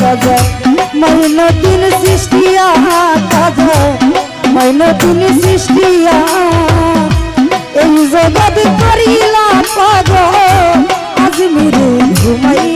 কাজা। মাইনদিন সৃষ্টিয়া কাজা। মাইনদিন সৃষ্টিয়া এই জগৎ করিলা পাগ আজমিরে ঘুমাইয়া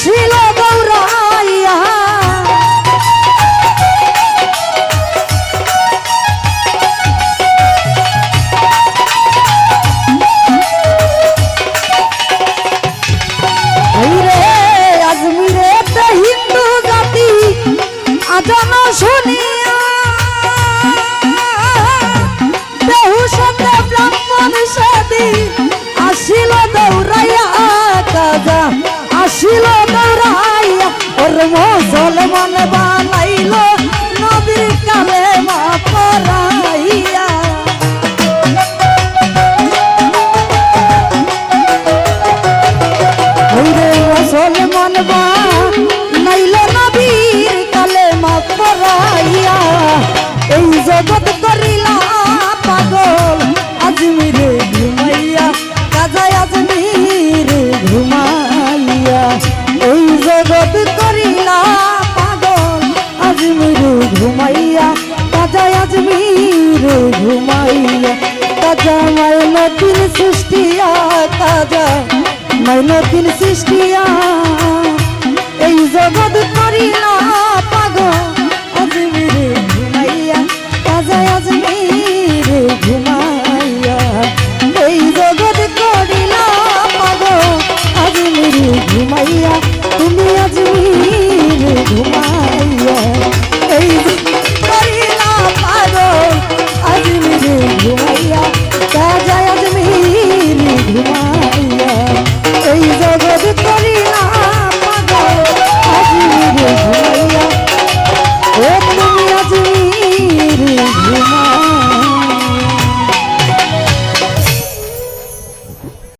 আসিল গৌরাইয়া। হিন্দু জাতি আজন শুনিয়া। দেহু সঙ্গে ব্রাহ্মণ সেদিন আসিল দৌড়াইয়া কাজা আসিল মুসলমান বানাইল কালে মা পরাইয়া। ওরে মুসলমান নবীর কালে মা পরাইয়া। এই জগৎ করিলা পাগল আজমিরে ঘুমাইয়া, কাজায় আজমিরে ঘুমাইয়া। এই জগৎ ঘুমাইয়া, তাজা আজমির ঘুমাইয়া, তাজা মায় নতুন সৃষ্টিয়া, তাজা মায় নতুন সৃষ্টিয়া। এই জগৎ করিলা